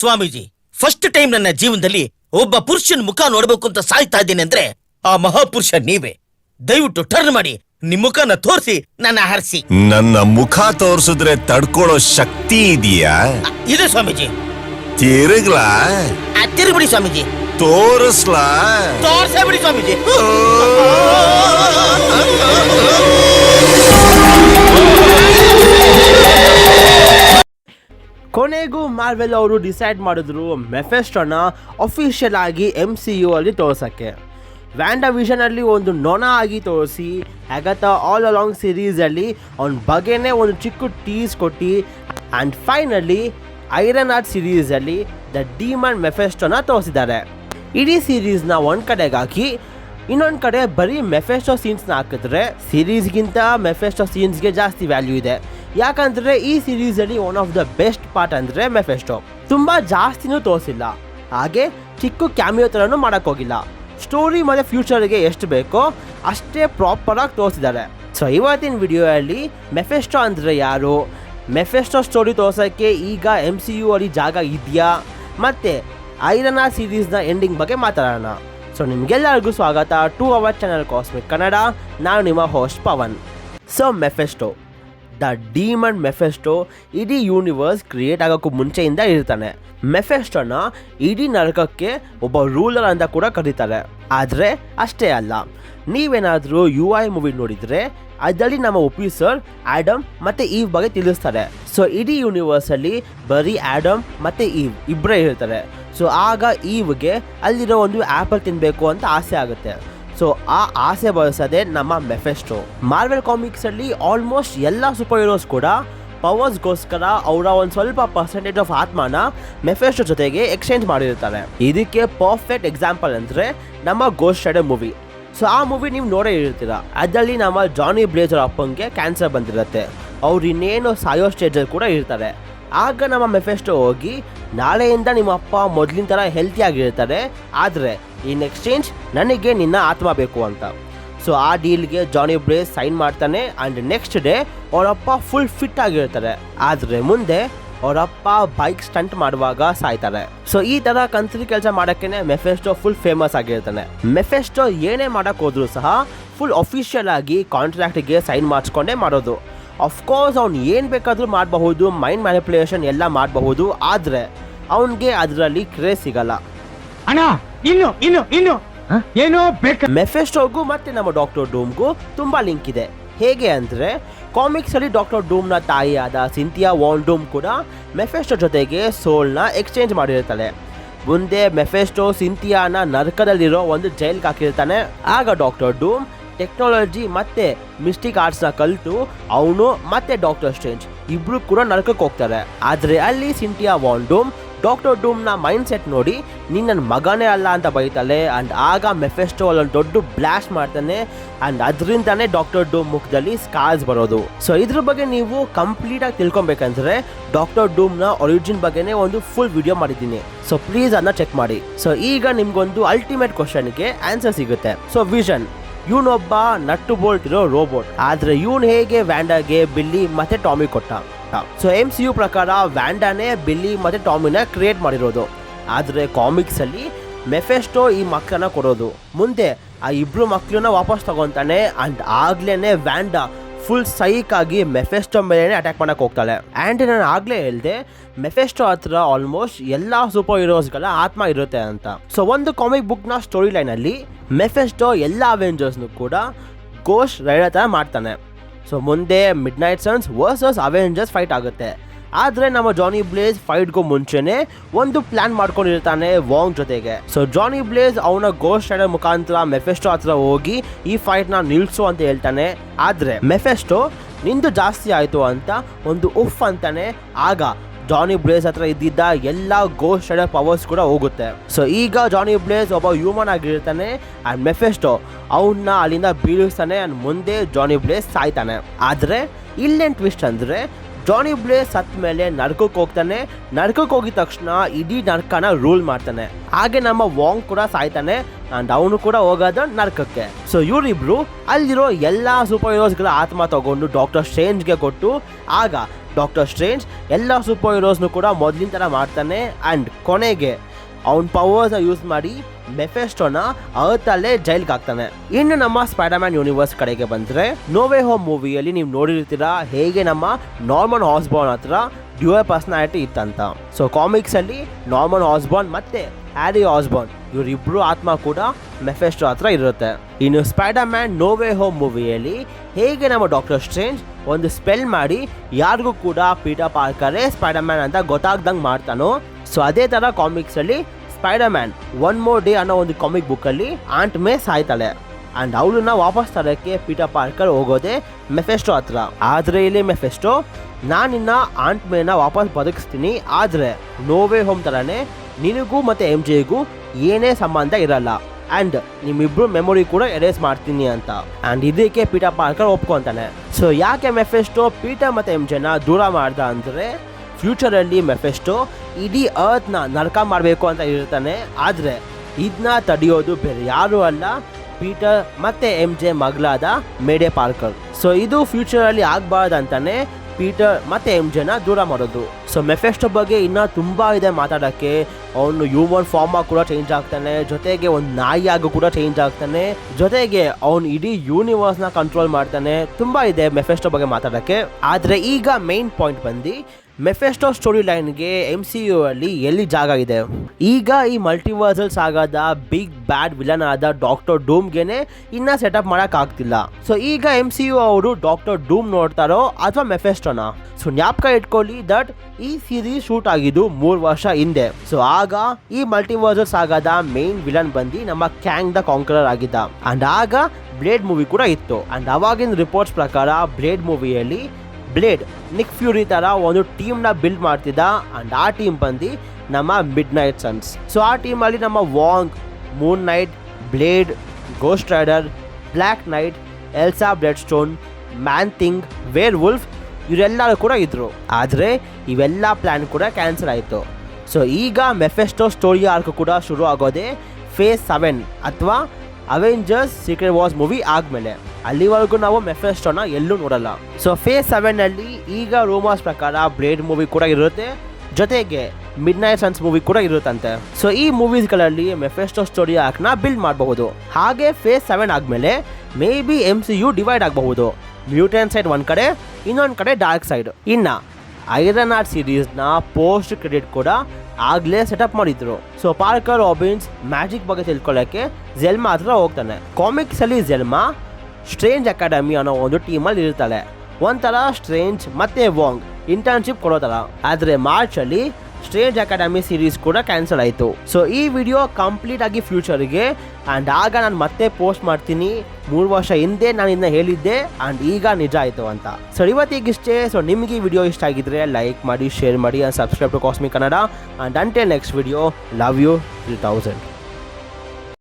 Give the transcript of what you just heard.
Swamiji first time ನನ್ನ ಜೀವನದಲ್ಲಿ ಒಬ್ಬ ಪುರುಷನ್ ಮುಖ ನೋಡ್ಬೇಕು ಅಂತ ಸಾಯ್ತಾ ಇದ್ದೇನೆ ಅಂದ್ರೆ ಆ ಮಹಾಪುರುಷ ನೀವೇ. ದಯವಿಟ್ಟು ಟರ್ನ್ ಮಾಡಿ ನಿಮ್ ಮುಖನ ತೋರಿಸಿ ನನ್ನ ಹರಿಸಿ ನನ್ನ ಮುಖ ತೋರಿಸಿದ್ರೆ ತಡ್ಕೊಳ್ಳೋ ಶಕ್ತಿ ಇದೆಯಾ? ಇದೆ ಸ್ವಾಮೀಜಿ. ತಿರುಗ್ಲಾ? ಆ, ತಿರುಗ್ಬಿಡಿ ಸ್ವಾಮೀಜಿ. ತೋರಿಸ್ಲಾ? ತೋರ್ಸೇ ಬಿಡಿ ಸ್ವಾಮೀಜಿ. ಕೊನೆಗೂ ಮಾರ್ವೆಲ್ ಅವರು ಡಿಸೈಡ್ ಮಾಡಿದ್ರು ಮೆಫೆಸ್ಟೋನ ಅಫಿಷಿಯಲ್ ಆಗಿ ಎಂ ಸಿ ಯು ಅಲ್ಲಿ ತೋರ್ಸೋಕ್ಕೆ. ವ್ಯಾಂಡ ವಿಷನಲ್ಲಿ ಒಂದು ನೊಣ ಆಗಿ ತೋರಿಸಿ ಅಗತ ಆಲ್ ಅಲಾಂಗ್ ಸಿರೀಸಲ್ಲಿ ಅವನ ಬಗ್ಗೆನೇ ಒಂದು ಚಿಕ್ಕ ಟೀಸ್ ಕೊಟ್ಟು ಆ್ಯಂಡ್ ಫೈನಲಿ ಐರನ್ ಆರ್ಟ್ ಸಿರೀಸಲ್ಲಿ ದ ಡಿಮನ್ ಮೆಫೆಸ್ಟೋನ ತೋರಿಸಿದ್ದಾರೆ. ಇಡೀ ಸೀರೀಸ್ನ ಒಂದು ಕಡೆಗಾಕಿ ಇನ್ನೊಂದು ಕಡೆ ಬರೀ ಮೆಫೆಸ್ಟೋ ಸೀನ್ಸ್ನ ಹಾಕಿದ್ರೆ ಸೀರೀಸ್ಗಿಂತ ಮೆಫೆಸ್ಟೋ ಸೀನ್ಸ್ಗೆ ಜಾಸ್ತಿ ವ್ಯಾಲ್ಯೂ ಇದೆ. ಯಾಕಂದ್ರೆ ಈ ಸೀರೀಸ್ ಅಲ್ಲಿ one of the best part ಅಂದ್ರೆ ಮೆಫೆಸ್ಟೋ ತುಂಬಾ ಜಾಸ್ತಿನೂ ತೋರಿಸಿಲ್ಲ. ಹಾಗೆ ಚಿಕ್ಕ ಕ್ಯಾಮಿಯೋ ಥರನೂ ಮಾಡೋಕ್ಕೋಗಿಲ್ಲ ಸ್ಟೋರಿ ಮತ್ತು ಫ್ಯೂಚರ್ಗೆ ಎಷ್ಟು ಬೇಕೋ ಅಷ್ಟೇ ಪ್ರಾಪರಾಗಿ ತೋರಿಸಿದ್ದಾರೆ. ಸೊ ಇವತ್ತಿನ ವಿಡಿಯೋಯಲ್ಲಿ ಮೆಫೆಸ್ಟೋ ಅಂದರೆ ಯಾರು? ಮೆಫೆಸ್ಟೋ ಸ್ಟೋರಿ ತೋರ್ಸೋಕ್ಕೆ ಈಗ ಎಂ ಸಿ ಯು ಅಲ್ಲಿ ಜಾಗ ಇದೆಯಾ? ಮತ್ತು ಐರನ ಸೀರೀಸ್ನ ಎಂಡಿಂಗ್ ಬಗ್ಗೆ ಮಾತಾಡೋಣ. ಸೊ ನಿಮ್ಗೆಲ್ಲರಿಗೂ ಸ್ವಾಗತ. To our channel Cosmic Kannada ನಾನು ನಿಮ್ಮ host Pavan. So Mephisto the demon Mephisto ಇಡೀ ಯೂನಿವರ್ಸ್ ಕ್ರಿಯೇಟ್ ಆಗೋಕ್ಕೂ ಮುಂಚೆಯಿಂದ ಇರ್ತಾನೆ. ಮೆಫೆಸ್ಟೋನ ಇಡೀ ನರಕಕ್ಕೆ ಒಬ್ಬ ರೂಲರ್ ಅಂತ ಕೂಡ ಕರೀತಾರೆ. ಆದರೆ ಅಷ್ಟೇ ಅಲ್ಲ. ನೀವೇನಾದರೂ ಯು ಐ ಮೂವಿ ನೋಡಿದರೆ ಅದರಲ್ಲಿ ನಮ್ಮ ಒಫೀಸರ್ ಆ್ಯಡಮ್ ಮತ್ತು ಈವ್ ಬಗ್ಗೆ ತಿಳಿಸ್ತಾರೆ. ಸೊ ಇಡೀ ಯೂನಿವರ್ಸಲ್ಲಿ ಬರೀ ಆ್ಯಡಮ್ ಮತ್ತು ಈವ್ ಇಬ್ಬರೇ ಇರ್ತಾರೆ. ಸೊ ಆಗ ಈವ್ಗೆ ಅಲ್ಲಿರೋ ಒಂದು ಆ್ಯಪಲ್ ತಿನ್ನಬೇಕು ಅಂತ ಆಸೆ ಆಗುತ್ತೆ. ಸೊ ಆ ಆಸೆ ಬಯಸದೆ ನಮ್ಮ ಮೆಫೆಸ್ಟೋ ಮಾರ್ವೆಲ್ ಕಾಮಿಕ್ಸ್ ಅಲ್ಲಿ ಆಲ್ಮೋಸ್ಟ್ ಎಲ್ಲ ಸೂಪರ್ ಹೀರೋಸ್ ಕೂಡ ಪವರ್ಸ್ಗೋಸ್ಕರ ಅವರ ಒಂದು ಸ್ವಲ್ಪ ಪರ್ಸೆಂಟೇಜ್ ಆಫ್ ಆತ್ಮನ ಮೆಫೆಸ್ಟೋ ಜೊತೆಗೆ ಎಕ್ಸ್ಚೇಂಜ್ ಮಾಡಿರ್ತಾರೆ. ಇದಕ್ಕೆ ಪರ್ಫೆಕ್ಟ್ ಎಕ್ಸಾಂಪಲ್ ಅಂದರೆ ನಮ್ಮ ಗೋಸ್ಟ್ ಶಡೆ ಮೂವಿ ಸೊ ಆ ಮೂವಿ ನೀವು ನೋಡೇ ಇರ್ತೀರ. ಅದರಲ್ಲಿ ನಮ್ಮ ಜಾನಿ ಬ್ಲೇಜರ್ ಅಪ್ಪಂಗೆ ಕ್ಯಾನ್ಸರ್ ಬಂದಿರುತ್ತೆ. ಅವ್ರು ಇನ್ನೇನು ಸಾಯೋ ಸ್ಟೇಜಲ್ಲಿ ಕೂಡ ಇರ್ತಾರೆ. ಆಗ ನಮ್ಮ ಮೆಫೆಸ್ಟೋ ಹೋಗಿ ನಾಳೆಯಿಂದ ನಿಮ್ಮ ಅಪ್ಪ ಮೊದಲಿನ ಥರ ಹೆಲ್ತಿಯಾಗಿರ್ತಾರೆ ಆದರೆ ಇನ್ ಎಕ್ಸ್ಚೇಂಜ್ ನನಗೆ ನಿನ್ನ ಆತ್ಮ ಬೇಕು ಅಂತ. ಸೊ ಆ ಡೀಲ್ಗೆ ಜಾನಿ ಬ್ರೇಸ್ ಸೈನ್ ಮಾಡ್ತಾನೆ ಆ್ಯಂಡ್ ನೆಕ್ಸ್ಟ್ ಡೇ ಅವರಪ್ಪ ಫುಲ್ ಫಿಟ್ ಆಗಿರ್ತಾರೆ. ಆದರೆ ಮುಂದೆ, ಅವರಪ್ಪ ಬೈಕ್ ಸ್ಟಂಟ್ ಮಾಡುವಾಗ ಸಾಯ್ತಾರೆ. ಸೊ ಈ ತರ ಕಂತ್ರಿ ಕೆಲಸ ಮಾಡೋಕ್ಕೇನೆ ಮೆಫೆಸ್ಟೋ ಫುಲ್ ಫೇಮಸ್ ಆಗಿರ್ತಾನೆ. ಮೆಫೆಸ್ಟೋ ಏನೇ ಮಾಡಕ್ ಹೋದ್ರು ಸಹ ಫುಲ್ ಅಫಿಷಿಯಲ್ ಆಗಿ ಕಾಂಟ್ರಾಕ್ಟ್ಗೆ ಸೈನ್ ಮಾಡಿಸ್ಕೊಂಡೇ ಮಾಡೋದು. ಅಫ್ಕೋರ್ಸ್ ಅವ್ನು ಏನು ಬೇಕಾದರೂ ಮಾಡಬಹುದು ಮೈಂಡ್ ಮ್ಯಾನಿಪುಲೇಷನ್ ಎಲ್ಲ ಮಾಡಬಹುದು, ಆದರೆ, ಅವನಿಗೆ ಅದರಲ್ಲಿ ಕ್ರೇಜ್ ಸಿಗಲ್ಲ. ಅಣ್ಣ! ಇನ್ನು ಇನ್ನು ಇನ್ನು. ಏನೋ ಬೇಕ ಮೆಫೆಸ್ಟೋಗೂ ಮತ್ತೆ ನಮ್ಮ ಡಾಕ್ಟರ್ ಡೂಮ್ಗೂ ತುಂಬಾ ಲಿಂಕ್ ಇದೆ. ಹೇಗೆ ಅಂದರೆ ಕಾಮಿಕ್ಸ್ ಅಲ್ಲಿ ಡಾಕ್ಟರ್ ಡೂಮ್ನ ತಾಯಿಯಾದ ಸಿಂಥಿಯಾ ವಾನ್ ಡೂಮ್ ಕೂಡ ಮೆಫೆಸ್ಟೋ ಜೊತೆಗೆ ಸೋಲ್ನ ಎಕ್ಸ್ಚೇಂಜ್ ಮಾಡಿರ್ತಾಳೆ. ಮುಂದೆ ಮೆಫೆಸ್ಟೋ ಸಿಂಥಿಯಾನ ನರಕದಲ್ಲಿರೋ ಒಂದು ಜೈಲ್ಗೆ ಹಾಕಿರ್ತಾನೆ. ಆಗ ಡಾಕ್ಟರ್ ಡೂಮ್ ಟೆಕ್ನಾಲಜಿ ಮತ್ತೆ ಮಿಸ್ಟಿಕ್ ಆರ್ಟ್ಸ್ನ ಕಲಿತು ಅವನು ಮತ್ತೆ ಡಾಕ್ಟರ್ ಸ್ಟ್ರೇಂಜ್ ಇಬ್ರು ಕೂಡ ನರಕಕ್ಕೆ ಹೋಗ್ತಾರೆ. ಆದರೆ ಅಲ್ಲಿ ಸಿಂಟಿಯಾ ವಾಂಡೂಮ್ ಡಾಕ್ಟರ್ ಡೂಮ್ನ ಮೈಂಡ್ ಸೆಟ್ ನೋಡಿ ನೀನು ನನ್ನ ಮಗನೇ ಅಲ್ಲ ಅಂತ ಬೈತಾಳೆ ಆ್ಯಂಡ್ ಆಗ ಮೆಫೆಸ್ಟೋ ಅಲ್ಲೊಂದು ದೊಡ್ಡ ಬ್ಲಾಸ್ಟ್ ಮಾಡ್ತಾನೆ ಆ್ಯಂಡ್ ಅದರಿಂದಾನೇ ಡಾಕ್ಟರ್ ಡೂಮ್ ಮುಖದಲ್ಲಿ ಸ್ಕಾರ್ಸ್ ಬರೋದು. ಸೊ ಇದ್ರ ಬಗ್ಗೆ ನೀವು ಕಂಪ್ಲೀಟಾಗಿ ತಿಳ್ಕೊಬೇಕಂದ್ರೆ ಡಾಕ್ಟರ್ ಡೂಮ್ನ ಒರಿಜಿನ್ ಬಗ್ಗೆನೇ ಒಂದು ಫುಲ್ ವಿಡಿಯೋ ಮಾಡಿದ್ದೀನಿ. ಸೊ ಪ್ಲೀಸ್ ಅದನ್ನ ಚೆಕ್ ಮಾಡಿ. ಸೊ ಈಗ ನಿಮ್ಗೊಂದು ಅಲ್ಟಿಮೇಟ್ ಕ್ವಶನ್ಗೆ ಆನ್ಸರ್ ಸಿಗುತ್ತೆ. ಸೊ ವಿಷನ್ ಇವನೊಬ್ಬ ನಟ್ಟು ಬೋಲ್ಟ್ ಇರೋ ರೋಬೋಟ್ ಆದ್ರೆ ಇವನ್ ಹೇಗೆ ವ್ಯಾಂಡಾಗೆ ಬಿಲ್ಲಿ ಮತ್ತೆ ಟಾಮಿ ಕೊಟ್ಟ? ಸೊ ಎಂ ಸಿ ಯು ಪ್ರಕಾರ ವ್ಯಾಂಡಾನೇ ಬಿಲ್ಲಿ ಮತ್ತು ಟಾಮಿನ ಕ್ರಿಯೇಟ್ ಮಾಡಿರೋದು. ಆದರೆ ಕಾಮಿಕ್ಸಲ್ಲಿ ಮೆಫೆಸ್ಟೋ ಈ ಮಕ್ಕಳನ್ನ ಕೊಡೋದು. ಮುಂದೆ ಆ ಇಬ್ಬರು ಮಕ್ಕಳನ್ನ ವಾಪಸ್ ತಗೊಂತಾನೆ ಅಂಡ್ ಆಗ್ಲೇ ವ್ಯಾಂಡಾ ಫುಲ್ ಸೈಕ್ ಆಗಿ ಮೆಫೆಸ್ಟೋ ಮೇಲೆ ಅಟ್ಯಾಕ್ ಮಾಡೋಕೆ ಹೋಗ್ತಾಳೆ. ಆ್ಯಂಡ್ ನಾನು ಆಗಲೇ ಹೇಳಿದೆ ಮೆಫೆಸ್ಟೋ ಹತ್ರ ಆಲ್ಮೋಸ್ಟ್ ಎಲ್ಲ ಸೂಪರ್ ಹೀರೋಸ್ಗಳ ಆತ್ಮ ಇರುತ್ತೆ ಅಂತ. ಸೊ ಒಂದು ಕಾಮಿಕ್ ಬುಕ್ನ ಸ್ಟೋರಿ ಲೈನಲ್ಲಿ ಮೆಫೆಸ್ಟೋ ಎಲ್ಲ ಅವೆಂಜರ್ಸ್ನು ಕೂಡ ಕೋಶ್ ರೈಡರ್ ಥರ ಮಾಡ್ತಾನೆ. ಸೊ ಮುಂದೆ Midnight Sons versus Avengers fight ಆಗುತ್ತೆ. ಆದರೆ ನಮ್ಮ ಜಾನಿ ಬ್ಲೇಸ್ ಫೈಟ್ಗೂ ಮುಂಚೆನೆ ಒಂದು ಪ್ಲಾನ್ ಮಾಡ್ಕೊಂಡಿರ್ತಾನೆ ವಾಂಗ್ ಜೊತೆಗೆ. ಸೊ ಜಾನಿ ಬ್ಲೇಸ್ ಅವನ ಗೋಸ್ಟ್ ರೈಡರ್ ಮುಖಾಂತರ ಮೆಫೆಸ್ಟೋ ಹತ್ರ ಹೋಗಿ ಈ ಫೈಟ್ನ ನಿಲ್ಸು ಅಂತ ಹೇಳ್ತಾನೆ. ಆದರೆ ಮೆಫೆಸ್ಟೋ ನಿಂದು ಜಾಸ್ತಿ ಆಯಿತು ಅಂತ ಒಂದು ಉಫ್ ಅಂತಾನೆ ಆಗ ಜಾನಿ ಬ್ಲೇಸ್ ಹತ್ರ ಇದ್ದಿದ್ದ ಎಲ್ಲ ಗೋಸ್ಟ್ ರೈಡರ್ ಪವರ್ಸ್ ಕೂಡ ಹೋಗುತ್ತೆ. ಸೊ ಈಗ ಜಾನಿ ಬ್ಲೇಸ್ ಒಬ್ಬ ಹ್ಯೂಮನ್ ಆಗಿರ್ತಾನೆ ಅಂಡ್ ಮೆಫೆಸ್ಟೋ ಅವನ್ನ ಅಲ್ಲಿಂದ ಬೀಳಿಸ್ತಾನೆ ಅಂಡ್ ಮುಂದೆ ಜಾನಿ ಬ್ಲೇಸ್ ಸಾಯ್ತಾನೆ. ಆದರೆ, ಇಲ್ಲೇನ್ ಟ್ವಿಸ್ಟ್ ಅಂದ್ರೆ ಜಾನಿ ಬ್ಲೇಸ್ ಸತ್ ಮೇಲೆ ನರ್ಕಕ್ಕೆ ಹೋಗ್ತಾನೆ. ನರ್ಕಕ್ಕೆ ಹೋಗಿದ ತಕ್ಷಣ ಇಡೀ ನರ್ಕನ ರೂಲ್ ಮಾಡ್ತಾನೆ. ಹಾಗೆ ನಮ್ಮ ವಾಂಗ್ ಕೂಡ ಸಾಯ್ತಾನೆ ಅಂಡ್ ಅವನು ಕೂಡ ಹೋಗೋದು ನರ್ಕಕ್ಕೆ ಸೊ ಇವರಿಬ್ರು ಅಲ್ಲಿರೋ ಎಲ್ಲಾ ಸೂಪರ್ ಹೀರೋಸ್ಗಳ ಆತ್ಮ ತಗೊಂಡು ಡಾಕ್ಟರ್ ಸ್ಟ್ರೇಂಜ್ಗೆ ಕೊಟ್ಟು, ಆಗ ಡಾಕ್ಟರ್ ಸ್ಟ್ರೇಂಜ್ ಎಲ್ಲ ಸೂಪರ್ ಹೀರೋಸ್ನು ಕೂಡ ಮೊದಲಿನ ಥರ ಮಾಡ್ತಾನೆ. ಆ್ಯಂಡ್ ಕೊನೆಗೆ ಅವನ ಪವರ್ಸ್ನ ಯೂಸ್ ಮಾಡಿ ಮೆಫೆಸ್ಟೋನ ಅರ್ಥಲ್ಲೇ ಜೈಲ್ಗೆ ಹಾಕ್ತಾನೆ. ಇನ್ನು ನಮ್ಮ ಸ್ಪೈಡರ್ಮ್ಯಾನ್ ಯೂನಿವರ್ಸ್ ಕಡೆಗೆ ಬಂದರೆ ನೋವೆ ಹೋಮ್ ಮೂವಿಯಲ್ಲಿ ನೀವು ನೋಡಿರ್ತೀರಾ, ಹೇಗೆ ನಮ್ಮ ನಾರ್ಮನ್ ಹಾಸ್ಬಾರ್ನ್ ಹತ್ರ ಡ್ಯೂಯರ್ ಪರ್ಸನಾಲಿಟಿ ಇತ್ತಂತ. ಸೊ ಕಾಮಿಕ್ಸಲ್ಲಿ ನಾರ್ಮನ್ ಹಾಸ್ಬಾರ್ನ್ ಮತ್ತು ಹ್ಯಾರಿ ಹಾಸ್ಬಾರ್ನ್ ಇವರಿಬ್ರು ಆತ್ಮ ಕೂಡ ಮೆಫೆಸ್ಟೋ ಹತ್ರ ಇರುತ್ತೆ. ಇನ್ನು Spider Man No Way Home ಮೂವಿಯಲ್ಲಿ ಹೇಗೆ ನಮ್ಮ ಡಾಕ್ಟರ್ ಸ್ಟ್ರೇಂಜ್ ಒಂದು ಸ್ಪೆಲ್ ಮಾಡಿ ಯಾರಿಗೂ ಕೂಡ ಪೀಟರ್ ಪಾರ್ಕರೇ ಸ್ಪೈಡರ್ ಮ್ಯಾನ್ ಅಂತ ಗೊತ್ತಾಗ್ದಂಗೆ ಮಾಡ್ತಾನೋ? ಸೊ ಅದೇ ಥರ ಕಾಮಿಕ್ಸಲ್ಲಿ spider man one more day ಅನ್ನೋ ಒಂದು ಕಾಮಿಕ್ ಬುಕ್ಕಲ್ಲಿ ಆಂಟ್ ಮೇ ಸಾಯ್ತಾಳೆ. ಆ್ಯಂಡ್ ಅವಳನ್ನ ವಾಪಸ್ ತರೋಕ್ಕೆ ಪೀಟರ್ ಪಾರ್ಕರ್ ಹೋಗೋದೆ ಮೆಫೆಸ್ಟೋ ಹತ್ರ. ಆದರೆ ಇಲ್ಲಿ ಮೆಫೆಸ್ಟೋ ನಾನಿನ್ನ ಆಂಟ್ ಮೇನ ವಾಪಸ್ ಬದುಕಿಸ್ತೀನಿ, ಆದರೆ ನೋವೇ ಹೋಮ್ ಥರನೇ ನಿನಗೂ ಮತ್ತು ಎಂ ಜೆಗೂ ಏನೇ ಸಂಬಂಧ ಇರಲ್ಲ. ಆ್ಯಂಡ್ ನಿಮ್ಮಿಬ್ರು ಮೆಮೊರಿ ಕೂಡ ಎರೇಸ್ ಮಾಡ್ತೀನಿ ಅಂತ. ಆ್ಯಂಡ್ ಇದಕ್ಕೆ ಪೀಟರ್ ಪಾರ್ಕರ್ ಒಪ್ಕೊಂತಾನೆ. ಸೊ ಯಾಕೆ ಮೆಫೆಸ್ಟೋ ಪೀಟರ್ ಮತ್ತು ಎಂ ಜೆನ ದೂರ ಮಾಡ್ದ ಅಂದರೆ ಫ್ಯೂಚರಲ್ಲಿ ಮೆಫೆಸ್ಟೋ ಇಡೀ ಅರ್ತ್ನ ನರಕ ಮಾಡಬೇಕು ಅಂತ ಇರ್ತಾನೆ. ಆದರೆ ಇದನ್ನ ತಡೆಯೋದು ಬೇರೆ ಯಾರೂ ಅಲ್ಲ. ಪೀಟರ್ ಮತ್ತೆ ಎಂ ಜೆ ಮಗಳಾದ ಮೇಡೆ ಪಾರ್ಕರ್. ಸೊ ಇದು ಫ್ಯೂಚರಲ್ಲಿ ಆಗಬಾರ್ದಂತಾನೆ ಪೀಟರ್ ಮತ್ತೆ ಜೆನ ದೂರ ಮಾಡೋದು. ಸೊ ಮೆಫೆಸ್ಟೋ ಬಗ್ಗೆ ಇನ್ನೂ ತುಂಬ ಇದೆ ಮಾತಾಡೋಕ್ಕೆ. ಅವನು ಹ್ಯೂಮನ್ ಫಾರ್ಮ್ ಆಗಿ ಕೂಡ ಚೇಂಜ್ ಆಗ್ತಾನೆ. ಜೊತೆಗೆ ಒಂದು ನಾಯಿಯಾಗೂ ಕೂಡ ಚೇಂಜ್ ಆಗ್ತಾನೆ. ಜೊತೆಗೆ ಅವನು ಇಡೀ ಯೂನಿವರ್ಸ್ನ ಕಂಟ್ರೋಲ್ ಮಾಡ್ತಾನೆ. ತುಂಬ ಇದೆ ಮೆಫೆಸ್ಟೋ ಬಗ್ಗೆ ಮಾತಾಡೋಕ್ಕೆ. ಆದರೆ ಈಗ ಮೇನ್ ಪಾಯಿಂಟ್ ಬಂದು ಮೆಫೆಸ್ಟೋ ಸ್ಟೋರಿ ಲೈನ್ಗೆ ಎಂ ಸಿ ಯು ಅಲ್ಲಿ ಎಲ್ಲಿ ಜಾಗ ಇದೆ ಈಗ ಈ ಮಲ್ಟಿವರ್ಸಲ್ ಆಗದ ಬಿಗ್ ಬ್ಯಾಡ್ ವಿಲನ್ ಆದ ಡಾಕ್ಟರ್ ಡೂಮ್ಗೆನೆ ಇನ್ನ ಸೆಟಪ್ ಮಾಡಕ್ ಆಗ್ತಿಲ್ಲ. ಸೊ ಈಗ ಎಂ ಸಿ ಯು ಅವರು ಡಾಕ್ಟರ್ ಡೂಮ್ ನೋಡ್ತಾರೋ ಅಥವಾ ಮೆಫೆಸ್ಟೋನ ಸೊ ಜ್ಞಾಪಕ ಇಟ್ಕೊಳ್ಳಿ ದಟ್ ಈ ಸೀರೀಸ್ ಶೂಟ್ ಆಗಿದ್ದು ಮೂರು ವರ್ಷ ಹಿಂದೆ. ಸೊ ಆಗ ಈ ಮಲ್ಟಿವರ್ಸಲ್ ಸಾಗದ ಮೇನ್ ವಿಲನ್ ಬಂದು ನಮ್ಮ ಕ್ಯಾಂಗ್ ದ ಕಾಂಕರರ್ ಆಗಿದ್ದ. ಅಂಡ್ ಆಗ ಬ್ಲೇಡ್ ಮೂವಿ ಕೂಡ ಇತ್ತು. ಅಂಡ್ ಅವಾಗಿನ ರಿಪೋರ್ಟ್ಸ್ ಪ್ರಕಾರ ಬ್ಲೇಡ್ ಮೂವಿಯಲ್ಲಿ ಬ್ಲೇಡ್. ನಿಕ್ ಫ್ಯೂರಿ ಥರ ಒಂದು ಟೀಮ್ನ ಬಿಲ್ಡ್ ಮಾಡ್ತಿದ್ದ. ಆ್ಯಂಡ್ ಆ ಟೀಮ್ ಬಂದು ನಮ್ಮ ಮಿಡ್ ನೈಟ್ ಸನ್ಸ್ ಸೊ ಆ ಟೀಮಲ್ಲಿ ನಮ್ಮ Wong Moon Knight Blade Ghost Rider Black Knight Elsa Bloodstone Man Thing Werewolf ಇವರೆಲ್ಲರೂ ಕೂಡ ಇದ್ದರು ಆದರೆ ಇವೆಲ್ಲ ಪ್ಲ್ಯಾನ್ ಕೂಡ ಕ್ಯಾನ್ಸಲ್ ಆಯಿತು. ಸೊ ಈಗ ಮೆಫೆಸ್ಟೋ ಸ್ಟೋರಿ ಆರ್ಕ್ ಕೂಡ ಶುರು ಆಗೋದೇ ಫೇಸ್ ಸೆವೆನ್ ಅಥವಾ ಅವೆಂಜರ್ಸ್ ಸೀಕ್ರೆಟ್ ವಾಸ್ ಮೂವಿ ಆದಮೇಲೆ. ಅಲ್ಲಿವರೆಗೂ ನಾವು ಮೆಫೆಸ್ಟೋನ ಎಲ್ಲೂ ನೋಡಲ್ಲ. ಸೊ ಫೇಸ್ ಸೆವೆನಲ್ಲಿ ಈಗ ರೂಮರ್ಸ್ ಪ್ರಕಾರ ಬ್ಲೇಡ್ ಮೂವಿ ಕೂಡ ಇರುತ್ತೆ. ಜೊತೆಗೆ ಮಿಡ್ ನೈಟ್ ಸನ್ಸ್ ಮೂವಿ ಕೂಡ ಇರುತ್ತಂತೆ. ಸೊ ಈ ಮೂವೀಸ್ಗಳಲ್ಲಿ ಮೆಫೆಸ್ಟೋ ಸ್ಟೋರಿ ಆರ್ಕ್ನ ಬಿಲ್ಡ್ ಮಾಡಬಹುದು. ಹಾಗೆ ಫೇಸ್ ಸೆವೆನ್ ಆದಮೇಲೆ maybe M C U divide ಆಗಬಹುದು. ಮ್ಯೂಟೆನ್ ಸೈಡ್ ಒಂದು ಕಡೆ, ಇನ್ನೊಂದು ಕಡೆ ಡಾರ್ಕ್ ಸೈಡ್ ಇನ್ನು ಐರನ್ ಆರ್ಟ್ ಸೀರೀಸ್ನ ಪೋಸ್ಟ್ ಕ್ರೆಡಿಟ್ ಕೂಡ ಆಗ್ಲೇ ಸೆಟಪ್ ಮಾಡಿದ್ರು. ಸೊ ಪಾರ್ಕರ್ ರಾಬಿನ್ಸ್ ಮ್ಯಾಜಿಕ್ ಬಗ್ಗೆ ತಿಳ್ಕೊಳ್ಳೋಕ್ಕೆ ಜೆಲ್ಮಾ ಹತ್ರ ಹೋಗ್ತಾನೆ. ಕಾಮಿಕ್ಸ್ ಅಲ್ಲಿ ಜೆಲ್ಮಾ ಸ್ಟ್ರೇಂಜ್ ಅಕಾಡೆಮಿ ಅನ್ನೋ ಒಂದು ಟೀಮಲ್ಲಿ ಇರ್ತಾಳೆ. ಒಂಥರ ಸ್ಟ್ರೇಂಜ್ ಮತ್ತೆ ವಾಂಗ್ ಇಂಟರ್ನ್ಶಿಪ್ ಕೊಡೋ ಥರ ಆದರೆ ಮಾರ್ಚಲ್ಲಿ ಸ್ಟ್ರೇಂಜ್ ಅಕಾಡೆಮಿ ಸೀರೀಸ್ ಕೂಡ ಕ್ಯಾನ್ಸಲ್ ಆಯಿತು. ಸೊ ಈ ವಿಡಿಯೋ ಕಂಪ್ಲೀಟ್ ಆಗಿ ಫ್ಯೂಚರ್ಗೆ ಆ್ಯಂಡ್ ಆಗ ನಾನು ಮತ್ತೆ ಪೋಸ್ಟ್ ಮಾಡ್ತೀನಿ. ಮೂರು ವರ್ಷ ಹಿಂದೆ ನಾನು ಇನ್ನ ಹೇಳಿದ್ದೆ ಆ್ಯಂಡ್ ಈಗ ನಿಜ ಆಯಿತು ಅಂತ. ಸೊ ಇವತ್ತಿಗಿಷ್ಟೇ. ಸೊ ನಿಮಗೆ ಈ ವಿಡಿಯೋ ಇಷ್ಟ ಆಗಿದ್ರೆ ಲೈಕ್ ಮಾಡಿ ಶೇರ್ ಮಾಡಿ and subscribe to Cosmic Kannada and ಅಂಟೆ next video love you three thousand